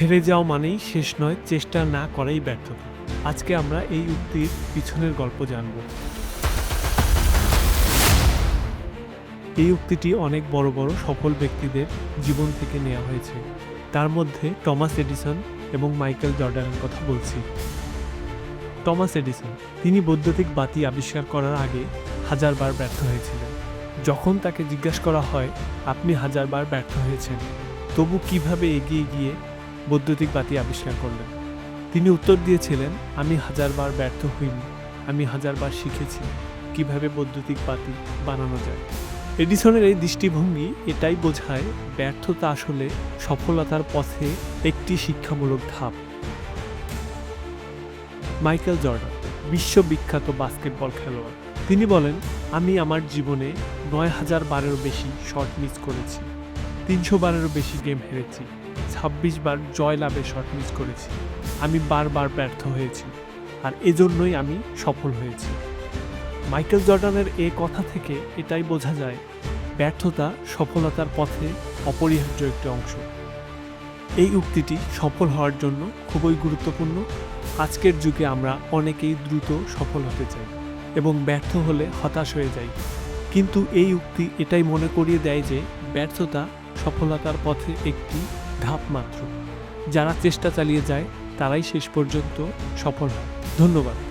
হেরে যাওয়া মানেই শেষ নয়, চেষ্টা না করাই ব্যর্থতা। আজকে আমরা এই উক্তির পিছনের গল্প জানব। এই উক্তিটি অনেক বড় বড় সফল ব্যক্তিদের জীবন থেকে নেওয়া হয়েছে। তার মধ্যে টমাস এডিসন এবং মাইকেল জর্ডানের কথা বলছি। টমাস এডিসন, তিনি বৈদ্যুতিক বাতি আবিষ্কার করার আগে হাজারবার ব্যর্থ হয়েছিলেন। যখন তাকে জিজ্ঞাসা করা হয়, আপনি হাজারবার ব্যর্থ হয়েছেন, তবু কীভাবে এগিয়ে গিয়ে বৈদ্যুতিক বাতি আবিষ্কার করলেন। তিনি উত্তর দিয়েছিলেন, আমি হাজারবার ব্যর্থ হইনি, আমি হাজারবার শিখেছি কীভাবে বৈদ্যুতিক বাতি বানানো যায়। এডিসনের এই দৃষ্টিভঙ্গি এটাই বোঝায় ব্যর্থতা আসলে সফলতার পথে একটি শিক্ষামূলক ধাপ। মাইকেল জর্ডান, বিশ্ববিখ্যাত বাস্কেটবল খেলোয়াড়, তিনি বলেন, আমি আমার জীবনে নয় হাজার বারেরও বেশি শট মিস করেছি, তিনশো বারেরও বেশি গেম হেরেছি। ছাব্বিশ বার জয় লাভে শট মিস করেছি। আমি বারবার ব্যর্থ হয়েছি আর এজন্যই আমি সফল হয়েছি। মাইকেল জর্ডানের এ কথা থেকে এটাই বোঝা যায়, ব্যর্থতা সফলতার পথে অপরিহার্য একটি অংশ। এই উক্তিটি সফল হওয়ার জন্য খুবই গুরুত্বপূর্ণ। আজকের যুগে আমরা অনেকেই দ্রুত সফল হতে চাই এবং ব্যর্থ হলে হতাশ হয়ে যাই। কিন্তু এই উক্তি এটাই মনে করিয়ে দেয় যে ব্যর্থতা সফলতার পথে একটি ধাপ মাত্র। যারা চেষ্টা চালিয়ে যায় তারাই শেষ পর্যন্ত সফল হয়। ধন্যবাদ।